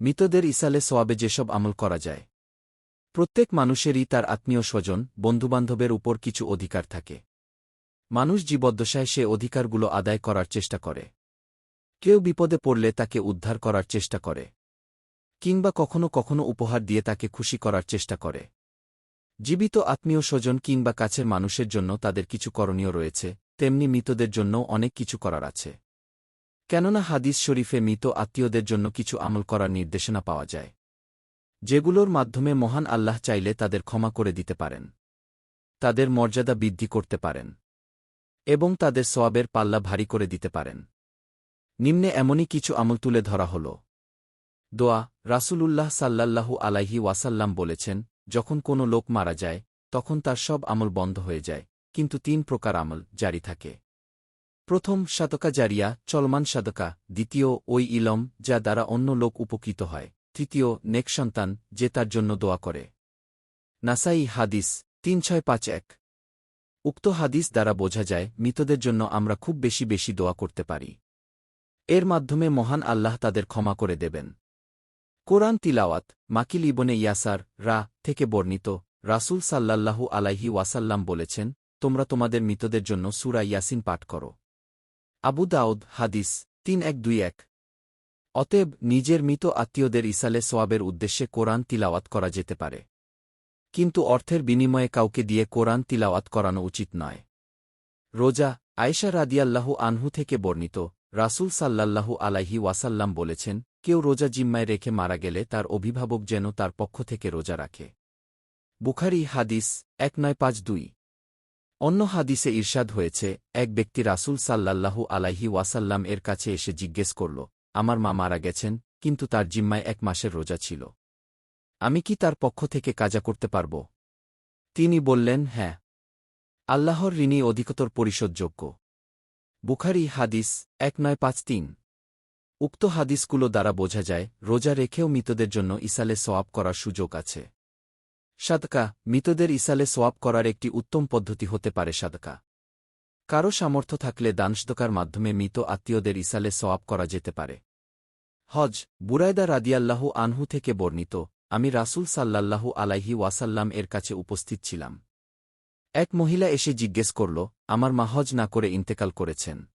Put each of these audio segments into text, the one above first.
মৃতদের ইসালে সোয়াবে যেসব আমল করা যায়। প্রত্যেক মানুষেরই তার আত্মীয় স্বজন, বন্ধুবান্ধবের উপর কিছু অধিকার থাকে। মানুষ জীবদ্দশায় সে অধিকারগুলো আদায় করার চেষ্টা করে। কেউ বিপদে পড়লে তাকে উদ্ধার করার চেষ্টা করে। কিংবা কখনো কখনো উপহার দিয়ে তাকে খুশি করার চেষ্টা করে। জীবিত আত্মীয় স্বজন কিংবা কাছের মানুষের জন্য তাদের কিছু করণীয় রয়েছে, তেমনি মৃতদের জন্য অনেক কিছু করার আছে। কেননা হাদিস শরীফে মৃত আত্মীয়দের জন্য কিছু আমল করার নির্দেশনা পাওয়া যায়, যেগুলোর মাধ্যমে মহান আল্লাহ চাইলে তাদের ক্ষমা করে দিতে পারেন, তাদের মর্যাদা বৃদ্ধি করতে পারেন, এবং তাদের সোয়াবের পাল্লা ভারী করে দিতে পারেন। নিম্নে এমনই কিছু আমল তুলে ধরা হল। দোয়া, রাসূলুল্লাহ সাল্লাল্লাহু আলাইহি ওয়াসাল্লাম বলেছেন, যখন কোনো লোক মারা যায়, তখন তার সব আমল বন্ধ হয়ে যায়, কিন্তু তিন প্রকার আমল জারি থাকে। প্রথম সাদকা জারিয়া চলমান সাদকা, দ্বিতীয় ওই ইলম যা দ্বারা অন্য লোক উপকৃত হয়, তৃতীয় নেক সন্তান যে তার জন্য দোয়া করে। নাসাই হাদিস তিন ছয় পাঁচ এক। উক্ত হাদিস দ্বারা বোঝা যায়, মৃতদের জন্য আমরা খুব বেশি বেশি দোয়া করতে পারি। এর মাধ্যমে মহান আল্লাহ তাদের ক্ষমা করে দেবেন। কোরআন তিলাওয়াত, মাকিল ইবনে ইয়াসার রা থেকে বর্ণিত, রাসূল সাল্লাল্লাহু আলাইহি ওয়াসাল্লাম বলেছেন, তোমরা তোমাদের মৃতদের জন্য সুরা ইয়াসিন পাঠ করো। আবু দাউদ, হাদিস, তিন এক দুই এক। অতএব নিজের মৃত আত্মীয়দের ইসালে সোয়াবের উদ্দেশ্যে কোরআন তিলাওয়াত করা যেতে পারে। কিন্তু অর্থের বিনিময়ে কাউকে দিয়ে কোরআন তিলাওয়াত করানো উচিত নয়। রোজা, আয়েশা রাদিয়াল্লাহু আনহু থেকে বর্ণিত, রাসূল সাল্লাল্লাহু আলাইহি ওয়াসাল্লাম বলেছেন, কেউ রোজা জিম্মায় রেখে মারা গেলে তার অভিভাবক যেন তার পক্ষ থেকে রোজা রাখে। বুখারি, হাদিস, এক নয় পাঁচ দুই। অন্য হাদিসে ঈর্ষাদ হয়েছে, এক ব্যক্তি রাসূল সাল্লাল্লাহু আলাইহি ওয়াসাল্লাম এর কাছে এসে জিজ্ঞেস করল, আমার মা মারা গেছেন, কিন্তু তার জিম্মায় এক মাসের রোজা ছিল। আমি কি তার পক্ষ থেকে কাজা করতে পারব? তিনি বললেন হ্যাঁ। আল্লাহর ঋণী অধিকতর পরিশোধযোগ্য। বুখারি হাদিস এক নয় পাঁচ তিন। উক্ত হাদিসগুলো দ্বারা বোঝা যায়, রোজা রেখেও মৃতদের জন্য ইসালে সোয়াব করার সুযোগ আছে। সাদকা, মৃতদের ইসালে সোয়াব করার একটি উত্তম পদ্ধতি হতে পারে সাদকা। কারও সামর্থ্য থাকলে দানসদকার মাধ্যমে মৃত আত্মীয়দের ইসালে সোয়াব করা যেতে পারে। হজ, বুরায়দা রাদিয়াল্লাহু আনহু থেকে বর্ণিত, আমি রাসূল সাল্লাল্লাহু আলাইহি ওয়াসাল্লাম এর কাছে উপস্থিত ছিলাম। এক মহিলা এসে জিজ্ঞেস করল, আমার মা হজ না করে ইন্তেকাল করেছেন?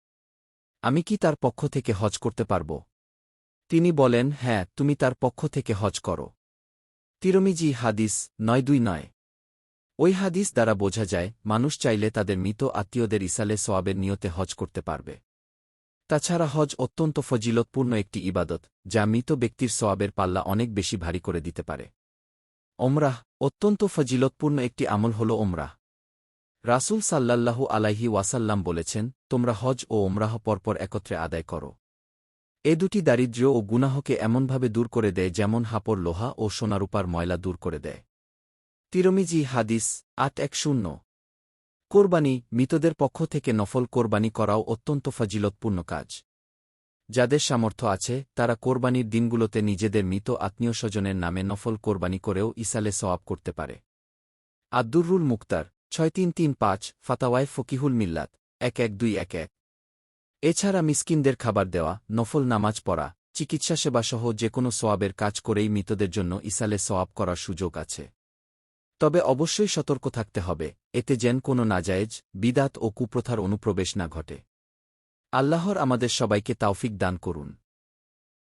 আমি কি তার পক্ষ থেকে হজ করতে পারব? তিনি বলেন হ্যাঁ তুমি তার পক্ষ থেকে হজ করো। তিরমিজি হাদিস নয় দুই নয়। ওই হাদিস দ্বারা বোঝা যায়, মানুষ চাইলে তাদের মৃত আত্মীয়দের ইসালে সোয়াবের নিয়তে হজ করতে পারবে। তাছাড়া হজ অত্যন্ত ফজিলতপূর্ণ একটি ইবাদত, যা মৃত ব্যক্তির সোয়াবের পাল্লা অনেক বেশি ভারী করে দিতে পারে। ওমরাহ অত্যন্ত ফজিলতপূর্ণ একটি আমল হল ওমরাহ। রাসূল সাল্লাল্লাহু আলাইহি ওয়াসাল্লাম বলেছেন, তোমরা হজ ও ওমরাহ পরপর একত্রে আদায় করো। এ দুটি দারিদ্র্য ও গুনাহকে এমনভাবে দূর করে দেয় যেমন হাপর লোহা ও সোনারূপার ময়লা দূর করে দেয়। তিরমিজি হাদিস আট এক শূন্য। কোরবানি মৃতদের পক্ষ থেকে নফল কোরবানি করাও অত্যন্ত ফজিলতপূর্ণ কাজ। যাদের সামর্থ্য আছে, তারা কোরবানির দিনগুলোতে নিজেদের মৃত আত্মীয় স্বজনের নামে নফল কোরবানি করেও ইসালে সওয়াব করতে পারে। আদ্দুররুল মুক্তার, ছয় তিন তিন পাঁচ, ফাতাওয়ায় ফকিহুল মিল্লাত, এক এক দুই এক এক। এছাড়া মিসকিনদের খাবার দেওয়া, নফল নামাজ পড়া, চিকিৎসা সেবা সহ যে কোনো সোয়াবের কাজ করেই মৃতদের জন্য ইসালে সোয়াব করার সুযোগ আছে। তবে অবশ্যই সতর্ক থাকতে হবে, এতে যেন কোনো নাজায়েজ, বিদাত ও কুপ্রথার অনুপ্রবেশ না ঘটে। আল্লাহর আমাদের সবাইকে তাওফিক দান করুন।